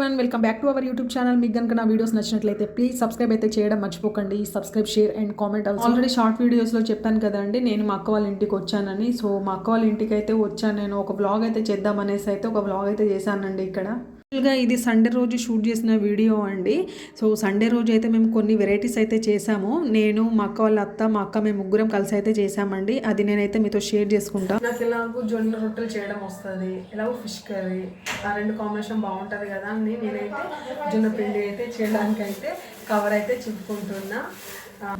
One welcome back to our YouTube channel మీకు కనుక నా వీడియోస్ నచ్చినట్లయితే ప్లీజ్ సబ్స్క్రైబ్ అయితే చేయడం మర్చిపోకండి. Subscribe share and comment already short వీడియోస్లో చెప్పాను కదండి నేను మా అక్క వాళ్ళ ఇంటికి వచ్చానని. సో మా అక్క వాళ్ళ ఇంటికి అయితే వచ్చాను నేను. ఒక బ్లాగ్ అయితే చేద్దామనేసి అయితే ఒక బ్లాగ్ అయితే చేశానండి ఇక్కడ. యాక్చువల్గా ఇది సండే రోజు షూట్ చేసిన వీడియో అండి. సో సండే రోజు అయితే మేము కొన్ని వెరైటీస్ అయితే చేసాము. నేను మా అక్క వాళ్ళ అత్త మా అక్క మేము ముగ్గురం కలిసి అయితే చేసామండి. అది నేనైతే మీతో షేర్ చేసుకుంటాను నాకు ఎలాగో జొన్న రొట్టెలు చేయడం వస్తుంది ఎలాగో ఫిష్ కర్రీ ఆ రెండు కాంబినేషన్ బాగుంటుంది కదా అని నేనైతే జొన్న పిండి అయితే చేయడానికి అయితే కవర్ అయితే చింపుకుంటున్నా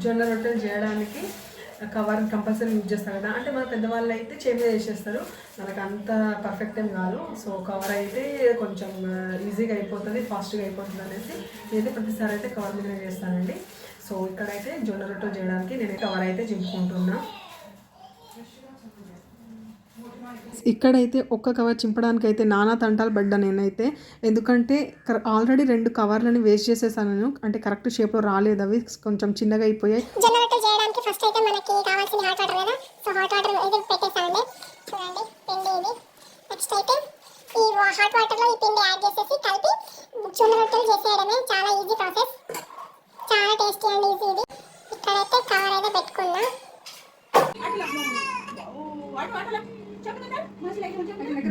జొన్న రొట్టెలు చేయడానికి కవర్ కంపల్సరీ యూజ్ చేస్తాం కదా. అంటే మన పెద్దవాళ్ళు అయితే చేంజ్ చేసేస్తారు మనకు అంత పర్ఫెక్ట్ ఏం కాదు. సో కవర్ అయితే కొంచెం ఈజీగా అయిపోతుంది ఫాస్ట్గా అయిపోతుంది అనేసి నేనైతే ప్రతిసారి అయితే కవర్ మీద చేస్తానండి సో ఇక్కడైతే జొన్న రొట్టెలు చేయడానికి నేను కవర్ అయితే చింపుకుంటున్నాను ఇక్కడైతే ఒక్క కవర్ చింపడానికి అయితే నానా తంటాలు పడ్డా నేనైతే. ఎందుకంటే ఆల్రెడీ రెండు కవర్లని వేస్ట్ చేసేసాను నేను. అంటే కరెక్ట్ షేప్లో రాలేదు అవి. కొంచెం చిన్నగా అయిపోయాయి. జొన్న రొట్టెలు చేయడానికి ఫస్ట్ అయితే మనకి కావాల్సింది హాట్ వాటర్ కదా. సో హాట్ వాటర్ ఇది పెట్టేసామండి. చూడండి పిండి ఇది. నెక్స్ట్ అయితే ఈ హాట్ వాటర్లో ఈ పిండి యాడ్ చేసేసి కలిపి జొన్న రొట్టెలు చేసేయడమే చాలా ఈజీ ప్రాసెస్. చాలా టేస్టీ అండ్ ఈజీ ఇది. ఇక్కడైతే కవర్ అయితే పెట్టుకున్నా.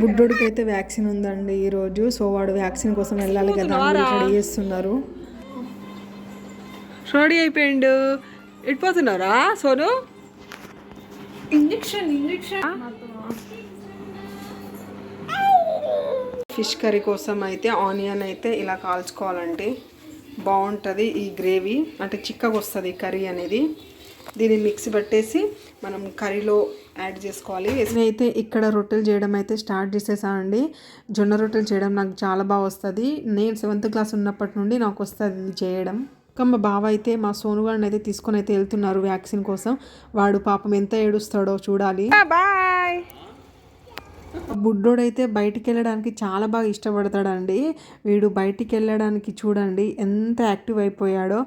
బుడ్డోడికి అయితే వ్యాక్సిన్ ఉందండి ఈరోజు. సో వాడు వ్యాక్సిన్ కోసం వెళ్ళాలి కదా రెడీ చేస్తున్నారు. రెడీ అయిపోయిండు. ఇటుపోతున్నారా Sonu? Injection injection. Fish curry కోసం అయితే ఆనియన్ అయితే ఇలా కాల్చుకోవాలండి బాగుంటుంది ఈ గ్రేవీ. అంటే చిక్కగా వస్తుంది కర్రీ అనేది. దీన్ని మిక్సీ పట్టేసి మనం కర్రీలో యాడ్ చేసుకోవాలి. నేనైతే ఇక్కడ రొట్టెలు చేయడం అయితే స్టార్ట్ చేసేసానండి జొన్న రొట్టెలు చేయడం నాకు చాలా బాగా వస్తుంది. నేను సెవెంత్ క్లాస్ ఉన్నప్పటి నుండి నాకు వస్తుంది ఇది చేయడం. ఇంకా మా బావ అయితే మా సోనుగాడిని అయితే తీసుకొని అయితే వెళ్తున్నారు వ్యాక్సిన్ కోసం. వాడు పాపం ఎంత ఏడుస్తాడో చూడాలి. బుడ్డోడైతే బయటికి వెళ్ళడానికి చాలా బాగా ఇష్టపడతాడండి. వీడు బయటికి వెళ్ళడానికి చూడండి ఎంత యాక్టివ్ అయిపోయాడో.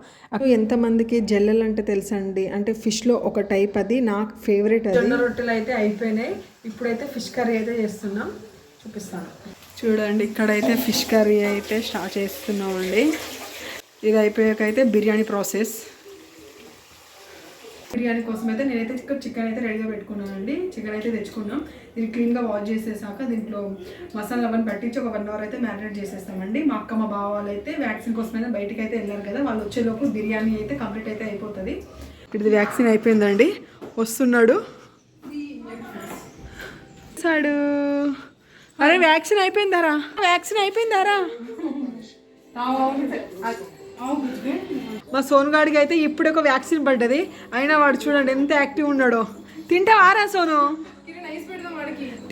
ఎంతమందికి జల్లెలు అంటే తెలుసండి? అంటే ఫిష్లో ఒక టైప్ అది నాకు ఫేవరెట్ జొన్న రొట్టెలు అయితే అయిపోయినాయి. ఇప్పుడైతే ఫిష్ కర్రీ అయితే చేస్తున్నాం. చూపిస్తాను. చూడండి ఇక్కడైతే ఫిష్ కర్రీ అయితే స్టార్ట్ చేస్తున్నామండి. ఇది అయిపోయాక అయితే బిర్యానీ ప్రాసెస్. బిర్యానీ కోసం అయితే నేనైతే చికెన్ చికెన్ అయితే రెడీగా పెట్టుకున్నానండి. చికెన్ అయితే తెచ్చుకున్నాం. దీన్ని క్లీన్గా వాష్ చేసేసాక దీంట్లో మసాలా అవన్నీ పట్టించి ఒక వన్ అవర్ అయితే మ్యారినేట్ చేసేస్తామండి. మా అక్క మా బావ వాళ్ళు అయితే వ్యాక్సిన్ కోసం అయితే బయటకు అయితే వెళ్ళారు కదా వాళ్ళు వచ్చేలోపు బిర్యానీ అయితే కంప్లీట్ అయితే అయిపోతుంది. ఇది వ్యాక్సిన్ అయిపోయిందండి. వస్తున్నాడు. సాడు అరే వ్యాక్సిన్ అయిపోయిందారా? వ్యాక్సిన్ అయిపోయిందారా? మా సోనుగాడికి అయితే ఇప్పుడే ఒక వ్యాక్సిన్ పడ్డది. అయినా వాడు చూడండి ఎంత యాక్టివ్ ఉన్నాడో. తింటావారా సోను?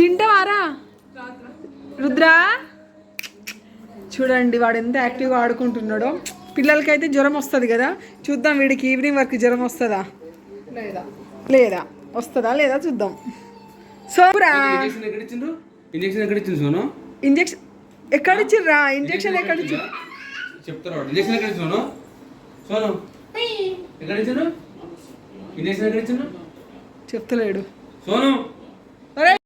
తింటావారా? రుద్రా? చూడండి వాడు ఎంత యాక్టివ్గా ఆడుకుంటున్నాడో. పిల్లలకైతే జ్వరం వస్తుంది కదా. చూద్దాం వీడికి ఈవినింగ్ వరకు జ్వరం వస్తుందా? లేదా. లేదా. వస్తుందా లేదా చూద్దాం. సోపురా ఇంజక్షన్ ఎక్కడ ఇచ్చిండ్రు ఇంజక్షన్ ఎక్కడ ఇచ్చింది సోను? ఇంజెక్షన్ ఎక్కడ ఇచ్చిర్రా ఇంజెక్షన్ ఎక్కడ ఇచ్చి చెప్తారు వాడు. ఇంజక్షన్ ఎక్కడ ఇచ్చిండు సోను. ఎక్కడ ఇచ్చిండ్రు ఇంజక్షన్ ఎక్కడ ఇచ్చిండ్రు చెప్తలేడు. సోను.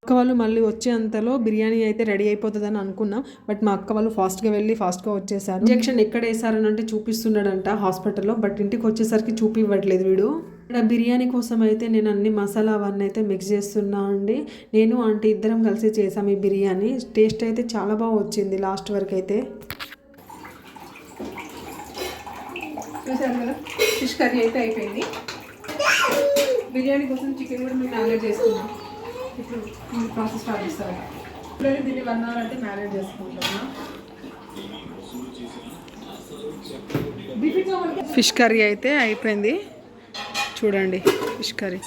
అక్క వాళ్ళు మళ్ళీ వచ్చేంతలో బిర్యానీ అయితే రెడీ అయిపోతుందని అనుకున్నాం. బట్ మా అక్క వాళ్ళు ఫాస్ట్గా వెళ్ళి ఫాస్ట్గా వచ్చేసారు. ఇంజెక్షన్ ఎక్కడ వేసారని అంటే చూపిస్తున్నాడంట హాస్పిటల్లో. బట్ ఇంటికి వచ్చేసరికి చూపివ్వట్లేదు వీడు. ఇక్కడ బిర్యానీ కోసం అయితే నేను అన్ని మసాలా అవన్నీ అయితే మిక్స్ చేస్తున్నా అండి. నేను ఆంటీ ఇద్దరం కలిసి చేసాం ఈ బిర్యానీ. టేస్ట్ అయితే చాలా బాగా వచ్చింది లాస్ట్ వరకు అయితే. చూసారు కదా? ఫిష్ కర్రీ అయితే అయిపోయింది. బిర్యానీ కోసం చికెన్ కూడా మేము మ్యారినేట్ చేసుకున్నాం. ఇప్పుడు ప్రాసెస్ స్టార్ట్ చేస్తాం ఇప్పుడు దీన్ని వన్ అవర్ అంటే మ్యారేజ్ చేసుకుంటున్నాం. ఫిష్ కర్రీ అయితే అయిపోయింది. చూడండి ఫిష్ కర్రీ.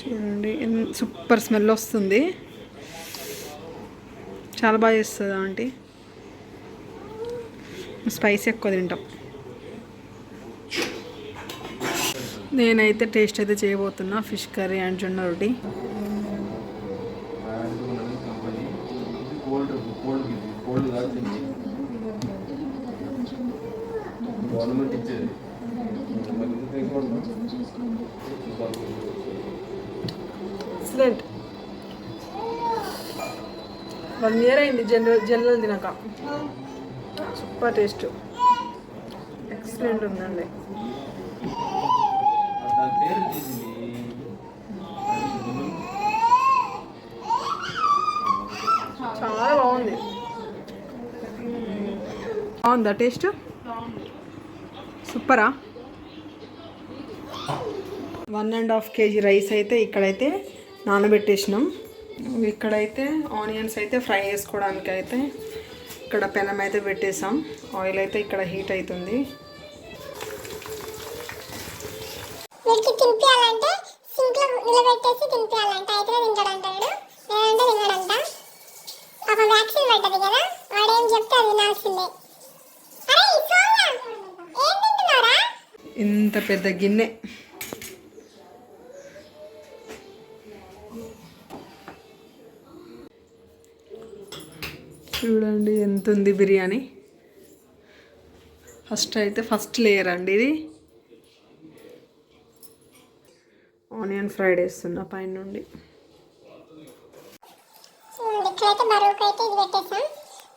చూడండి సూపర్ స్మెల్ వస్తుంది. చాలా బాగా చేస్తుంది ఆంటీ? స్పైసీ ఎక్కువ తింటాం. నేనైతే టేస్ట్ అయితే చేయబోతున్నా. ఫిష్ కర్రీ అండ్ జొన్న రొట్టి. గవర్నమెంట్ ఇచ్చేది ఎక్సలెంట్ వన్ ఇయర్ అయింది జనరల్ జనరల్ తినక. Super taste. ఎక్సలెంట్ ఉందండి. చాలా బాగుంది. బాగుందా taste? సూపరా? One and half KG rice అయితే ఇక్కడైతే నానబెట్టేసినాం. ఇక్కడైతే ఆనియన్స్ అయితే ఫ్రై చేసుకోవడానికి అయితే ఇక్కడ పెనం అయితే పెట్టేసాం ఆయిల్ అయితే ఇక్కడ హీట్ అవుతుంది. వీడికి తినిపించాలంటే సింక్లో నిలబెట్టేసి తినిపించాలంట అయితే తింటాడంట వీడు. లేదంటే తినడంట. ఒక వ్యాక్సిన్ పడ్డది కదా. వాడేం చెప్తే అది వినాల్సిందే. అరే సోనా ఏం తింటున్నారా ఇంత పెద్ద గిన్నె. చూడండి ఎంత ఉంది బిర్యానీ. ఫస్ట్ అయితే ఫస్ట్ లేయర్ అండి ఇది. ఆనియన్ ఫ్రైడ్ వేస్తున్నా పైన నుండి. చూడండి ఇక్కడైతే బరువుకు ఇది పెట్టేసాం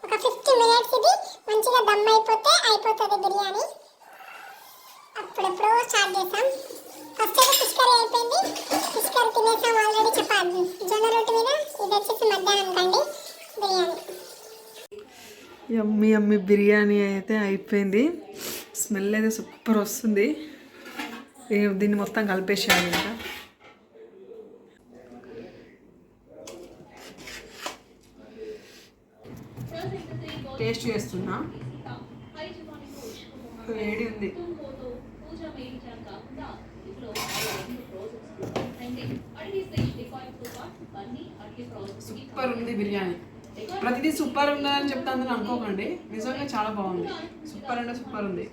ఒక ఫిఫ్టీ మినిట్స్ ఇది మంచిగా దమ్ అయిపోతే అయిపోతుంది బిర్యానీ. అప్పుడెప్పుడో స్టార్ట్ చేసాం ఫస్ట్ అయితే ఫిష్ కర్రీ అయిపోయింది. ఫిష్ కర్రీ తినేసాం ఆల్రెడీ చెప్పాలి జొన్న రొట్టె మీద ఇది వచ్చేసి మధ్యాహ్నం కండి బిర్యానీ. యమ్మి యమ్మి బిర్యానీ అయితే అయిపోయింది. స్మెల్ అయితే సూపర్ వస్తుంది. దీన్ని మొత్తం కలిపేసేయాలి ఇంకా. టేస్ట్ చేస్తున్నా. వేడి ఉంది. సూపర్ ఉంది బిర్యానీ. ప్రతిదీ సూపర్ ఉన్నదని చెప్తా అందరూ అనుకోకండి. నిజంగా చాలా బాగుంది. సూపర్ అంటే సూపర్ ఉంది.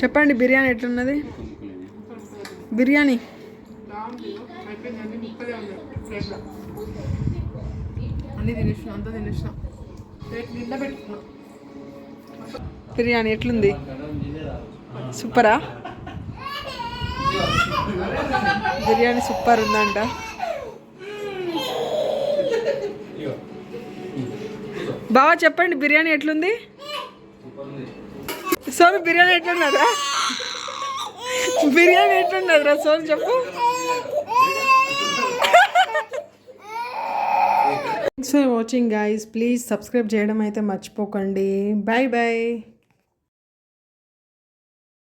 చెప్పండి బిర్యానీ ఎట్లున్నది? బిర్యానీ? అన్ని తినేసిన అంతా తినేసిన. నిండా పెట్టుకున్నాం. బిర్యానీ ఎట్లుంది? సూపరా? బిర్యానీ సూపర్ ఉందంట. బాగా చెప్పండి బిర్యానీ ఎట్లుంది? సోను బిర్యానీ ఎట్లున్నదా బిర్యానీ ఎట్లున్నదిరా సోను చెప్పు. Thanks for watching guys please subscribe చేయడం అయితే మర్చిపోకండి. Bye bye